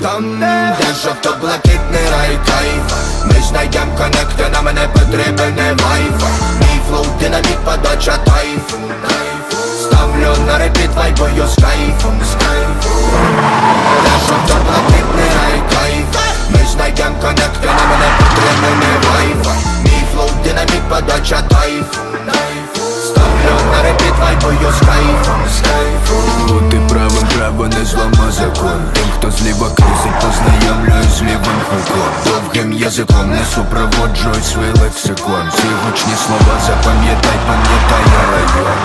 там, де жовто-блакитний рай кайф? Ми знайдем коннекти, на мене потрібен не Мій флоу, динаміт, подача тайф Ставлю на репіт вайбою з кайфом, з кайфом. Де жовто-блакитний рай кайф? Ми знайдем коннекти, на мене потрібен не Мій флоу, динаміт, подача тайф не злама закон. Тим, хто зліва кризить, познайомлююсь з лівим хуком Довгим язиком не супроводжуй свій лексикон. Всі гучні слова запам'ятай, пам'ятай район.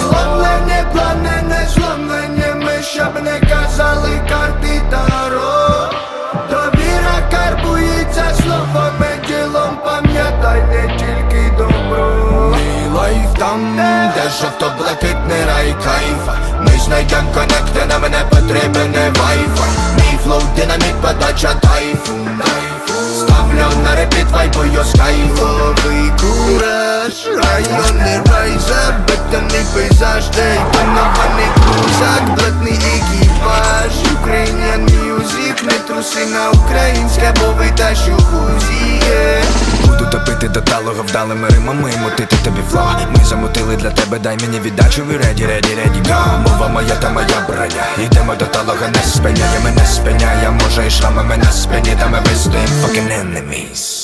Зломлені плани, не зломлені ми, щоб не казали карти таро Довіра карбується словами, ділом пам'ятай не тільки добро. Мій лайф там, де жовто-блакитний рай кайф. Ми знайдем коннекти, на мене потрібен вайфай Мій флоу, динаміт, подача тайфу Ставлю на репіт вайбою з кайфовий кураж Районний райзер, бетонний пейзаж Де тонований крузак, блатний екіпаж. Ukrainian music, не труси на українське, бо видаш у узіє Топити до талого вдалими римами і мутити тобі фло. Ми замутили для тебе, дай мені віддачу, ви реді, реді, реді, го Мова моя та моя броня. Йдемо до талога, не спиняє, мене спиняє Може і шрами мене спині, та ми вистоїм fucking enemies